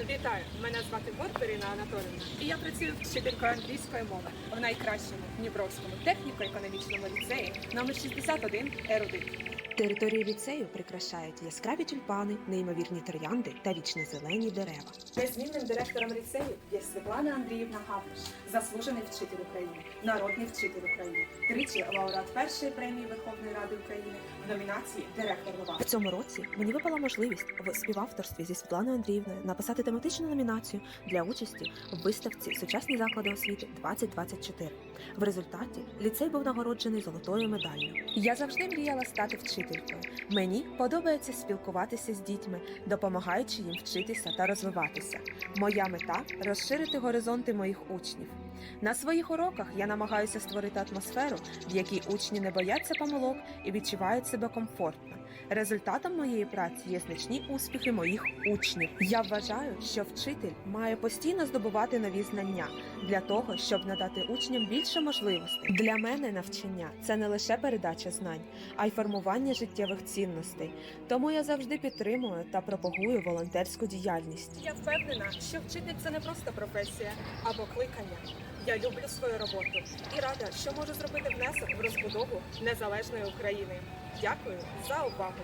Вітаю! Мене звати Борт Ірина Анатолійовна, і я працюю вчителькою англійської мови в найкращому Дніпровському техніко-економічному ліцеї номер 61 Р1. Територію ліцею прикрашають яскраві тюльпани, неймовірні троянди та вічно-зелені дерева. Незмінним директором ліцею є Світлана Андріївна Гавриш, заслужений вчитель України, народний вчитель України, тричі лауреат першої премії Верховної Ради України в номінації Директор нова. В цьому році мені випала можливість в співавторстві зі Світланою Андріївною написати тематичну номінацію для участі в виставці Сучасні заклади освіти 2024. В результаті ліцей був нагороджений золотою медаллю. Я завжди мріяла стати вчителькою. Мені подобається спілкуватися з дітьми, допомагаючи їм вчитися та розвиватися. Моя мета розширити горизонти моїх учнів. На своїх уроках я намагаюся створити атмосферу, в якій учні не бояться помилок і відчувають себе комфортно. Результатом моєї праці є значні успіхи моїх учнів. Я вважаю, що вчитель має постійно здобувати нові знання для того, щоб надати учням більше можливостей. Для мене навчання це не лише передача знань, а й формування життєвих цінностей. Тому я завжди підтримую та пропагую волонтерську діяльність. Я впевнена, що вчитель це не просто професія або кликання. Я люблю свою роботу і рада, що можу зробити внесок в розбудову незалежної України. Дякую за увагу.